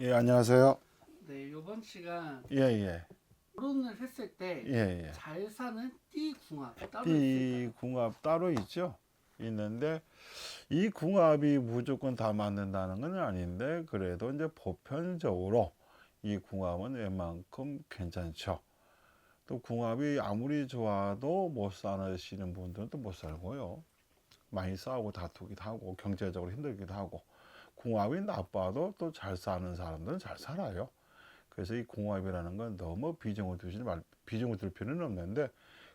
예, 안녕하세요. 네, 이번 시간 예, 예. 결혼을 했을 때잘 예, 사는 띠 궁합 따로 예. 있을까요? 이 궁합 따로 있죠. 있는데 이 궁합이 무조건 다 맞는다는 건 아닌데 그래도 이제 보편적으로 이 궁합은 웬만큼 괜찮죠. 또 궁합이 아무리 좋아도 못 사시는 분들은 또 못 살고요. 많이 싸우고 다투기도 하고 경제적으로 힘들기도 하고 궁합이 나빠도 또 잘 사는 사람들은 잘 살아요. 그래서 이 궁합이라는 건 너무 비중을 두지 말 비중을 둘 필요는 없는데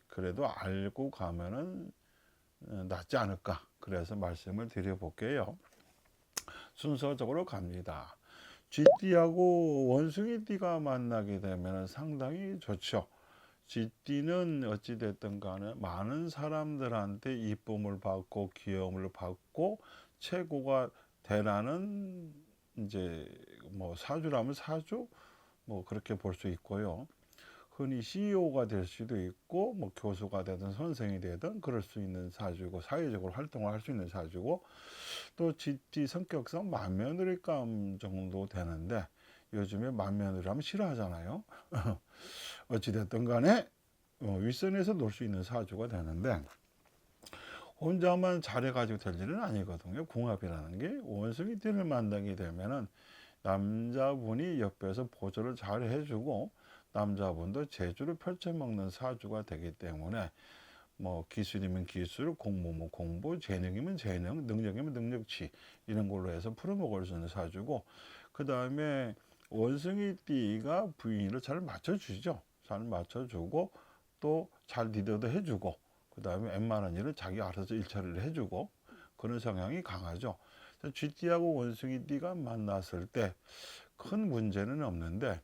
그래도 알고 가면은 어, 낫지 않을까 그래서 말씀을 드려볼게요. 순서적으로 갑니다. 쥐띠하고 원숭이 띠가 만나게 되면 상당히 좋죠. 쥐띠는 어찌됐든 간에 많은 사람들한테 이쁨을 받고 귀여움을 받고 최고가 되라는 이제 뭐 사주라면 사주 뭐 그렇게 볼 수 있고요. 흔히 CEO가 될 수도 있고 뭐 교수가 되든 선생이 되든 그럴 수 있는 사주고 사회적으로 활동을 할 수 있는 사주고 또 쥐띠 성격상 만며느리감 정도 되는데 요즘에 만며느리 하면 싫어하잖아요. 어찌됐든 간에 어, 윗선에서 놀 수 있는 사주가 되는데 혼자만 잘해가지고 될 일은 아니거든요. 궁합이라는 게 원숭이 띠를 만나게 되면은 남자분이 옆에서 보조를 잘 해주고 남자분도 재주를 펼쳐먹는 사주가 되기 때문에 뭐 기술이면 기술, 공부면 공부, 재능이면 재능, 능력이면 능력치 이런 걸로 해서 풀어먹을 수 있는 사주고 그 다음에 원숭이 띠가 부인을 잘 맞춰주죠. 잘 맞춰주고 또 잘 리더도 해주고 그 다음에 웬만한 일을 자기 알아서 일처리를 해주고 그런 성향이 강하죠. 쥐띠하고 원숭이 띠가 만났을 때 큰 문제는 없는데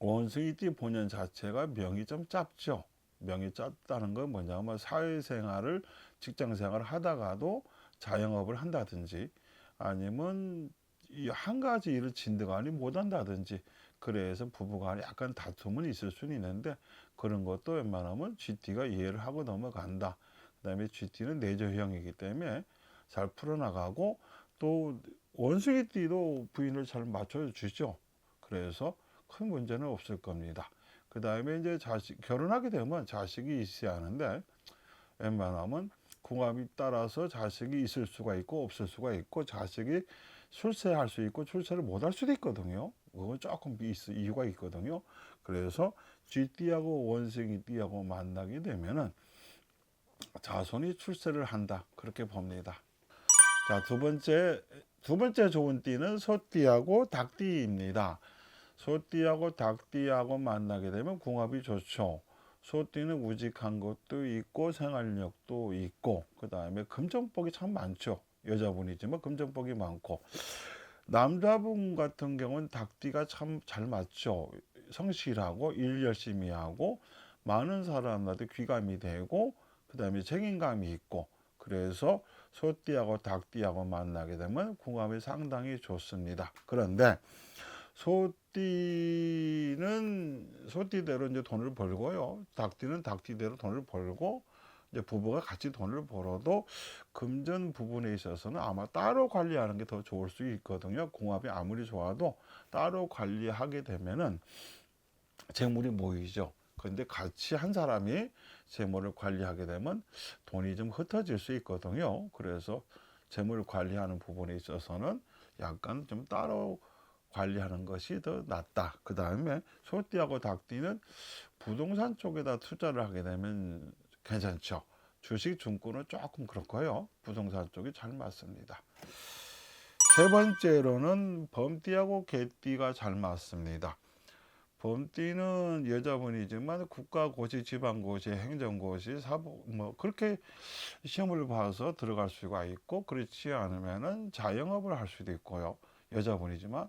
원숭이 띠 본연 자체가 명이 좀 짧죠. 명이 짧다는 건 뭐냐면 사회생활을 직장생활을 하다가도 자영업을 한다든지 아니면 이 한 가지 일을 진드간이 못한다든지 그래서 부부간에 약간 다툼은 있을 수는 있는데 그런 것도 웬만하면 GT가 이해를 하고 넘어간다. 그 다음에 GT는 내조형이기 때문에 잘 풀어나가고 또 원숭이띠도 부인을 잘 맞춰주죠. 그래서 큰 문제는 없을 겁니다. 그 다음에 이제 자식 결혼하게 되면 자식이 있어야 하는데 웬만하면 궁합이 따라서 자식이 있을 수가 있고 없을 수가 있고 자식이 출세할 수 있고 출세를 못 할 수도 있거든요. 그건 조금 있, 이유가 있거든요. 그래서 쥐띠하고 원숭이 띠하고 만나게 되면은 자손이 출세를 한다 그렇게 봅니다. 자 두 번째 두 번째 좋은 띠는 소띠하고 닭띠입니다. 소띠하고 닭띠하고 만나게 되면 궁합이 좋죠. 소띠는 우직한 것도 있고 생활력도 있고 그 다음에 금전복이 참 많죠. 여자분이지만 금전복이 많고 남자분 같은 경우는 닭띠가 참 잘 맞죠. 성실하고 일 열심히 하고 많은 사람한테 귀감이 되고 그 다음에 책임감이 있고 그래서 소띠하고 닭띠하고 만나게 되면 궁합이 상당히 좋습니다. 그런데 소띠는 소띠대로 이제 돈을 벌고요. 닭띠는 닭띠대로 돈을 벌고 이제 부부가 같이 돈을 벌어도 금전 부분에 있어서는 아마 따로 관리하는 게 더 좋을 수 있거든요. 궁합이 아무리 좋아도 따로 관리하게 되면은 재물이 모이죠. 그런데 같이 한 사람이 재물을 관리하게 되면 돈이 좀 흩어질 수 있거든요. 그래서 재물 관리하는 부분에 있어서는 약간 좀 따로 관리하는 것이 더 낫다. 그 다음에 소띠하고 닭띠는 부동산 쪽에다 투자를 하게 되면 괜찮죠. 주식 증권은 조금 그렇고요. 부동산 쪽이 잘 맞습니다. 세 번째로는 범띠하고 개띠가 잘 맞습니다. 범띠는 여자분이지만 국가고시, 지방고시, 행정고시, 사법 뭐 그렇게 시험을 봐서 들어갈 수가 있고 그렇지 않으면은 자영업을 할 수도 있고요. 여자분이지만 이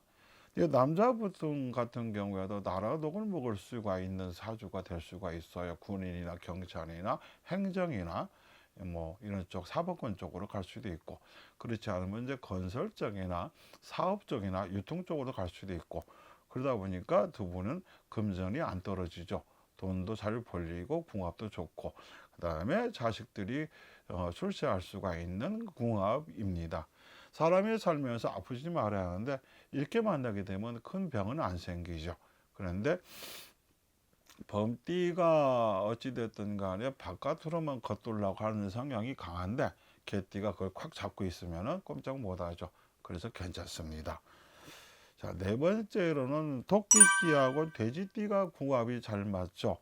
남자분 같은 경우에도 나라 독을 먹을 수가 있는 사주가 될 수가 있어요. 군인이나 경찰이나 행정이나 뭐 이런 쪽 사법권 쪽으로 갈 수도 있고 그렇지 않으면 이제 건설 쪽이나 사업 쪽이나 유통 쪽으로 갈 수도 있고 그러다 보니까 두 분은 금전이 안 떨어지죠. 돈도 잘 벌리고 궁합도 좋고 그다음에 자식들이 어, 출세할 수가 있는 궁합입니다. 사람이 살면서 아프지 말아야 하는데 이렇게 만나게 되면 큰 병은 안 생기죠. 그런데 범띠가 어찌됐든 간에 바깥으로만 겉돌라고 하는 성향이 강한데 개띠가 그걸 콱 잡고 있으면은 꼼짝 못하죠. 그래서 괜찮습니다. 자, 네 번째로는 토끼띠하고 돼지띠가 궁합이 잘 맞죠.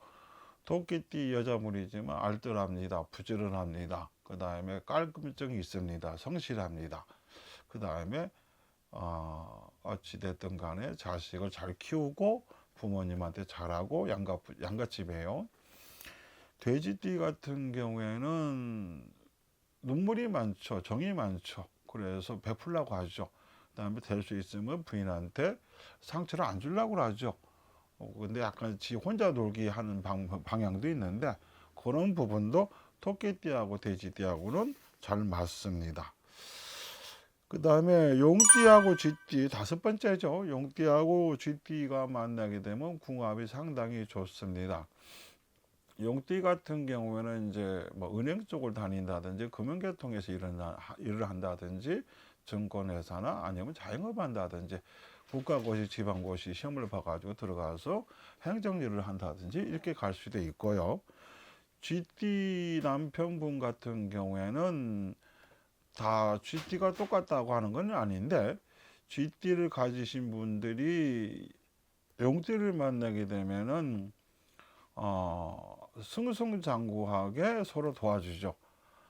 토끼띠 여자물이지만 알뜰합니다. 부지런합니다. 그 다음에 깔끔증이 있습니다. 성실합니다. 그 다음에 어, 어찌됐든 간에 자식을 잘 키우고 부모님한테 잘하고 양가, 양가집이에요. 돼지띠 같은 경우에는 눈물이 많죠. 정이 많죠. 그래서 베풀라고 하죠. 그 다음에 될 수 있으면 부인한테 상처를 안 주려고 하죠. 어, 근데 약간 지 혼자 놀기 하는 방, 방향도 있는데 그런 부분도 토끼띠하고 돼지띠하고는 잘 맞습니다. 그 다음에 용띠하고 쥐띠 다섯 번째죠. 용띠하고 쥐띠가 만나게 되면 궁합이 상당히 좋습니다. 용띠 같은 경우에는 이제 뭐 은행 쪽을 다닌다든지 금융계통에서 일을, 하- 일을 한다든지 증권회사나 아니면 자영업 한다든지 국가고시 지방고시 시험을 봐가지고 들어가서 행정일을 한다든지 이렇게 갈 수도 있고요. 쥐띠 남편분 같은 경우에는 다 쥐띠가 똑같다고 하는 건 아닌데 쥐띠를 가지신 분들이 용띠를 만나게 되면은 어, 승승장구하게 서로 도와주죠.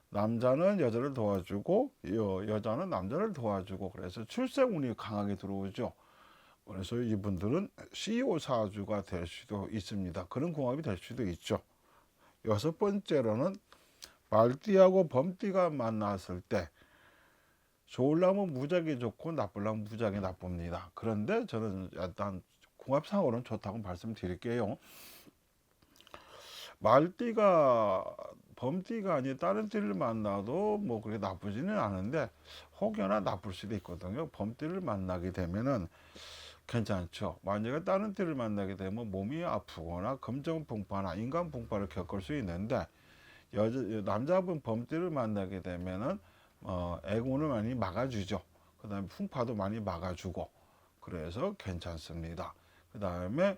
남자는 여자를 도와주고 여, 여자는 남자를 도와주고 그래서 출세운이 강하게 들어오죠. 그래서 이분들은 CEO 사주가 될 수도 있습니다. 그런 궁합이 될 수도 있죠. 여섯 번째로는 말띠하고 범띠가 만났을 때 좋으려면 무작위 좋고 나쁘려면 무작위 나쁩니다. 그런데 저는 일단 궁합상으로는 좋다고 말씀드릴게요. 말띠가 범띠가 아닌 다른 띠를 만나도 뭐 그렇게 나쁘지는 않은데 혹여나 나쁠 수도 있거든요. 범띠를 만나게 되면은 괜찮죠. 만약에 다른 띠를 만나게 되면 몸이 아프거나 금전 풍파나 인간 풍파를 겪을 수 있는데 여자 남자분 범띠를 만나게 되면은 어, 애군을 많이 막아주죠. 그 다음에 풍파도 많이 막아주고 그래서 괜찮습니다. 그 다음에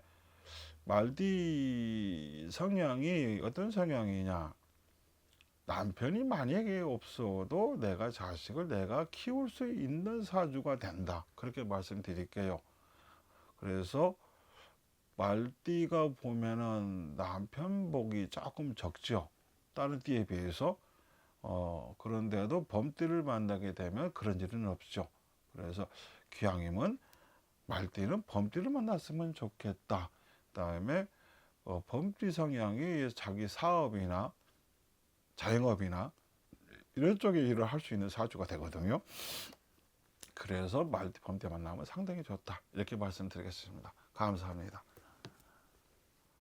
말띠 성향이 어떤 성향이냐 남편이 만약에 없어도 내가 자식을 내가 키울 수 있는 사주가 된다 그렇게 말씀드릴게요 그래서 말띠가 보면은 남편 복이 조금 적죠 다른 띠에 비해서 어 그런데도 범띠를 만나게 되면 그런 일은 없죠 그래서 귀향님은 말띠는 범띠를 만났으면 좋겠다 그다음에 어, 범띠 성향이 자기 사업이나 자영업이나 이런 쪽에 일을 할 수 있는 사주가 되거든요. 그래서 말띠 범띠 만나면 상당히 좋다 이렇게 말씀드리겠습니다. 감사합니다.